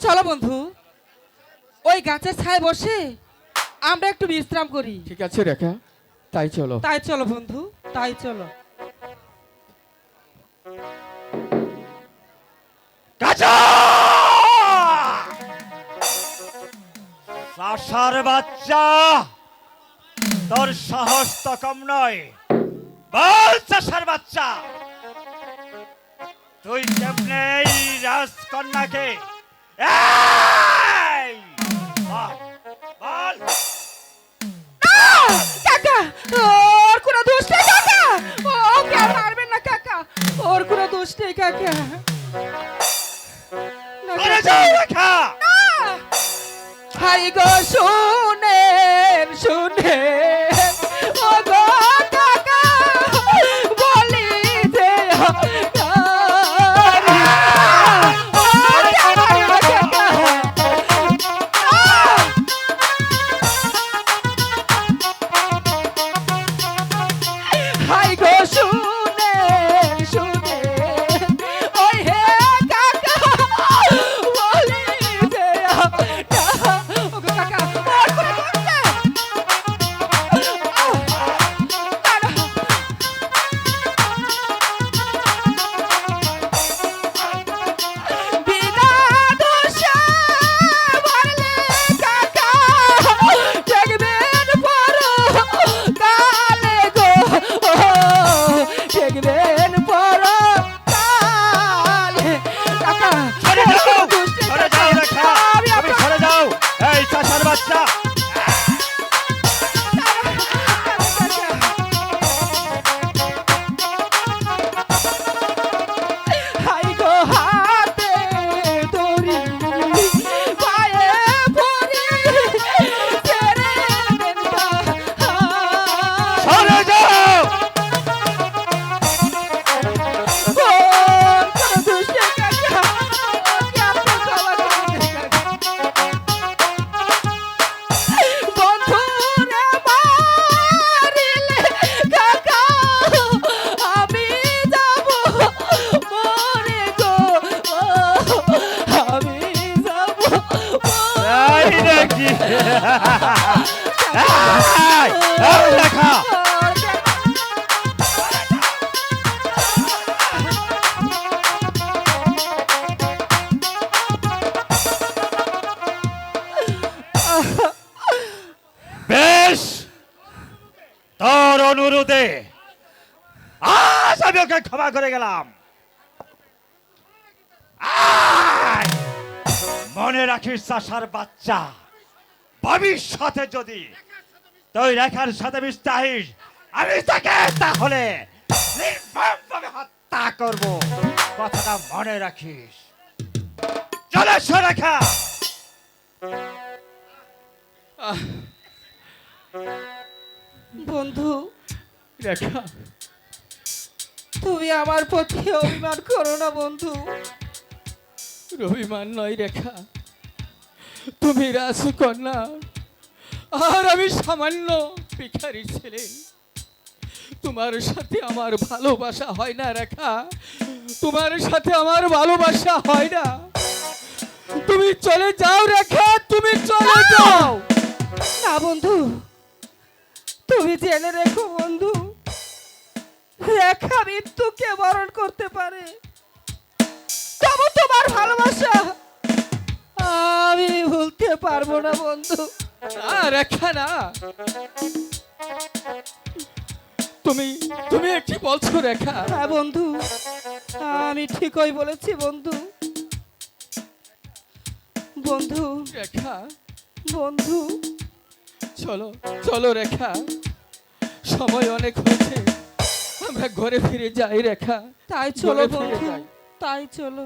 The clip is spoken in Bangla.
চলো বন্ধু ওই গাছের ছায় বসে আমরা একটু বিশ্রাম করি। ঠিক আছে রেখা। তাই চলো। তাই চলো বন্ধু তাই চলো। সাসার বাচ্চা। তোর সাহস তো কম নয়। বল চাষার বাচ্চা। তুই কেমনে এই রাজকন্যাকে! বল, বল। কাকা ওর কোনো দোষ নেই কাকা। ওকে আর মারবেন না কাকা। ওর কোনো দোষ নেই কাকা। না, কাকা। হাই গো শুনেন শুনেন ও গো কাকা বলি যে হাই গো শুনে। বাচ্চা এই, এই বেশ তোর অনুরোধে আজ আমি ওকে ক্ষমা করে গেলাম। মনে রাখিস চাষার বাচ্চা। ভবিষ্যতে যদি তুই রেখার সাথে মিশতাহিস আমি তাকে তাহলে হত্যা করব। কথাটা মনে রাখিস। চলে রেখা। বন্ধু রেখা। তুমি আমার প্রতি অভিমান করো না বন্ধু। রবিমান নয় রেখা। তুমি রাজকন্যা আর আমি সামান্য ভিখারির ছেলে। তোমার সাথে আমার ভালোবাসা হয় না রেখা। তোমার সাথে আমার ভালোবাসা হয় না। তুমি চলে যাও রেখা তুমি চলে যাও। না বন্ধু। তুমি জেনে রেখো বন্ধু। রেখা মৃত্যুকে বরণ করতে পারে। তবু তোমার ভালোবাসা আমি ভুলতে পারব না বন্ধু। আর রেখা না তুমি তুমি কি বলছো রেখা। হ্যাঁ বন্ধু। আমি ঠিকই বলেছি বন্ধু। বন্ধু। রেখা। বন্ধু। চলো চলো রেখা। সময় অনেক হয়েছে। আমরা ঘরে ফিরে যাই রেখা। তাই চলো বন্ধু। তাই চলো।